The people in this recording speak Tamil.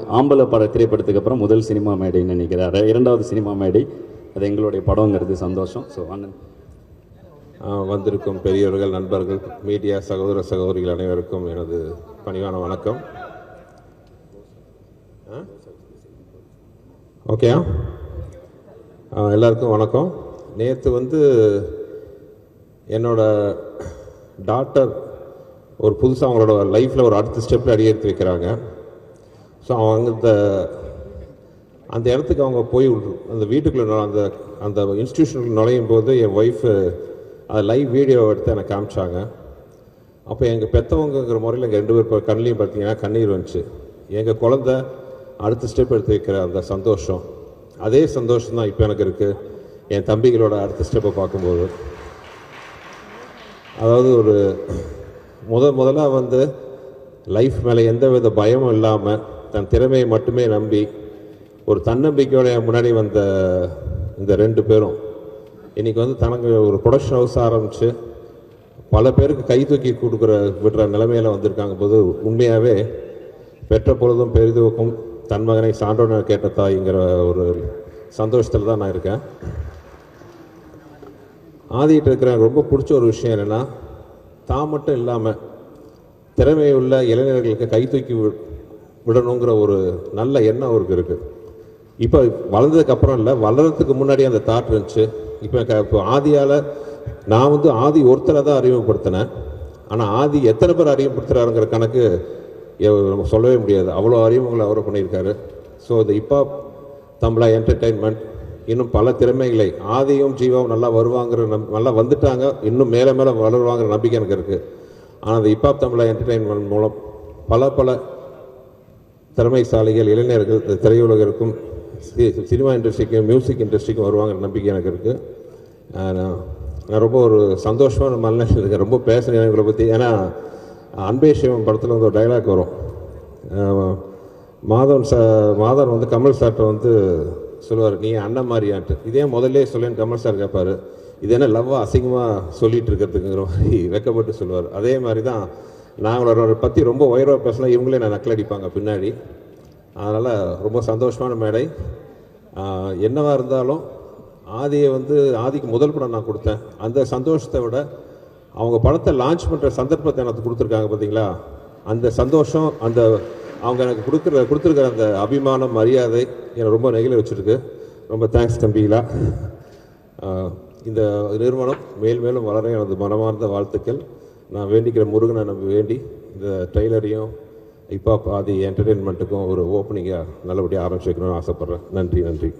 ஆம்பளை பட திரைப்படத்துக்கு அப்புறம் முதல் சினிமா மேடைன்னு நினைக்கிறாரு? இரண்டாவது சினிமா மேடை அது எங்களுடைய படங்கிறது சந்தோஷம். ஸோ அண்ணன். வந்திருக்கும் பெரியவர்கள் நண்பர்கள் மீடியா சகோதர சகோதரிகள் அனைவருக்கும் எனது பணிவான வணக்கம். ஆ? ஓகேயா எல்லாருக்கும் வணக்கம். நேற்று வந்து என்னோட டாட்டர் ஒரு புதுசாக அவங்களோட லைஃப்பில் ஒரு அடுத்த ஸ்டெப்பில் அடி எடுத்து வைக்கிறாங்க. ஸோ அவங்க அந்த அந்த இடத்துக்கு அவங்க போய் அந்த வீட்டுக்குள்ள அந்த அந்த இன்ஸ்டியூஷனுக்கு நுழையும் போது என் ஒய்ஃபு அது லைவ் வீடியோ எடுத்து எனக்கு காமிச்சாங்க. அப்போ எங்கள் பெற்றவங்கங்கிற முறையில் எங்கள் ரெண்டு பேர் இப்போ கண்ணிலையும் பார்த்தீங்கன்னா கண்ணீர் வந்துச்சு. எங்கள் குழந்த அடுத்த ஸ்டெப் எடுத்து வைக்கிற அந்த சந்தோஷம். அதே சந்தோஷம் தான் இப்போ எனக்கு இருக்குது என் தம்பிகளோட அடுத்த ஸ்டெப்பை பார்க்கும்போது. அதாவது ஒரு முத முதலாக வந்து லைஃப் மேலே எந்த வித பயமும் இல்லாமல் தன் திறமையை மட்டுமே நம்பி ஒரு தன்னம்பிக்கையோட முன்னாடி வந்த இந்த ரெண்டு பேரும் இன்னைக்கு வந்து தனக்கு ஒரு ப்ரொடக்ஷன் ஹவுஸ் ஆரம்பித்து பல பேருக்கு கை தூக்கி கொடுக்குற விடுற நிலைமையில் வந்திருக்காங்க போது உண்மையாகவே பெற்ற பொழுதும் பெரிதுவக்கும் தன் மகனை சான்றோன கேட்ட தாய்ங்கிற ஒரு சந்தோஷத்தில் தான் நான் இருக்கேன். ஆதிட்டு இருக்கிற எனக்கு ரொம்ப பிடிச்ச ஒரு விஷயம் என்னென்னா தான் மட்டும் இல்லாமல் திறமையுள்ள உள்ள இளைஞர்களுக்கு கை தூக்கி விடணுங்கிற ஒரு நல்ல எண்ணம் அவருக்கு இருக்குது இப்போ வளர்ந்ததுக்கு அப்புறம் இல்லை வளர்றதுக்கு முன்னாடி அந்த தாட் இருந்துச்சு. இப்போ க- இப்போ ஆதியால் நான் வந்து ஆதி ஒருத்தரை தான் அறிமுகப்படுத்தினேன். ஆனால் ஆதி எத்தனை பேர் அறிமுகப்படுத்துகிறாருங்கிற கணக்கு நம்ம சொல்லவே முடியாது. அவ்வளோ அறிமுகங்களை அவர் பண்ணியிருக்காரு. ஸோ இந்த இப்போ தமிழா என்டர்டெயின்மெண்ட் இன்னும் பல திறமைகளை ஆதியும் ஜீவாவும் நல்லா வருவாங்கிற நம் நல்லா வந்துட்டாங்க. இன்னும் மேலே மேலே வளருவாங்கிற நம்பிக்கை எனக்கு இருக்குது ஆனால் அந்த இப்பாப் தமிழா என்டர்டெயின்மெண்ட் மூலம் பல பல திறமைசாலிகள் இளைஞர்கள் திரையுலகிற்கும் சி- சினிமா இண்டஸ்ட்ரிக்கும் மியூசிக் இண்டஸ்ட்ரிக்கும் வருவாங்கிற நம்பிக்கை எனக்கு இருக்குது நான் ரொம்ப ஒரு சந்தோஷமான மனநிலையில் இருக்கேன். ரொம்ப பேசுகிறேன் எங்களை பற்றி ஏன்னா அன்பே சிவம் படத்தில் வந்து ஒரு டைலாக் வரும். மாதவன் சா மாதவன் வந்து கமல் சார்ட்ட வந்து சொல்லுவார் நீ அண்ணன் மாதிரியான்ட்டு இதே முதல்ல சொல்லேன்னு கமல் சார் கேட்பார் இது என்ன லவ்வாக அசிங்கமாக சொல்லிகிட்டு இருக்கிறதுக்குங்கிற மாதிரி வெக்கப்பட்டு சொல்லுவார். அதே மாதிரி தான் நாங்களோட பற்றி ரொம்ப உயர்வாக பேசலாம். இவங்களே நான் நக்கலடிப்பாங்க பின்னாடி. அதனால் ரொம்ப சந்தோஷமான மேடை. என்னவாக இருந்தாலும் ஆதியை வந்து ஆதிக்கு முதல் படம் நான் கொடுத்தேன். அந்த சந்தோஷத்தை விட அவங்க படத்தை லான்ச் பண்ணுற சந்தர்ப்பத்தை எனக்கு கொடுத்துருக்காங்க பார்த்தீங்களா அந்த சந்தோஷம் அந்த அவங்க எனக்கு கொடுக்குற கொடுத்துருக்கிற அந்த அபிமானம் மரியாதை என்னை ரொம்ப நெகிழ வச்சுருக்கு. ரொம்ப தேங்க்ஸ் தம்பிங்களா இந்த நிறுவனம் மேல் மேலும் வளர எனது மனமார்ந்த வாழ்த்துக்கள். நான் வேண்டிக்கிற முருகனை நம்ம வேண்டி இந்த ட்ரெய்லரையும் இப்போ பாதி என்டர்டெயின்மெண்ட்டுக்கும் ஒரு ஓப்பனிங்காக நல்லபடியாக ஆரம்பிச்சு வைக்கணும்னு ஆசைப்பட்றேன். நன்றி நன்றி.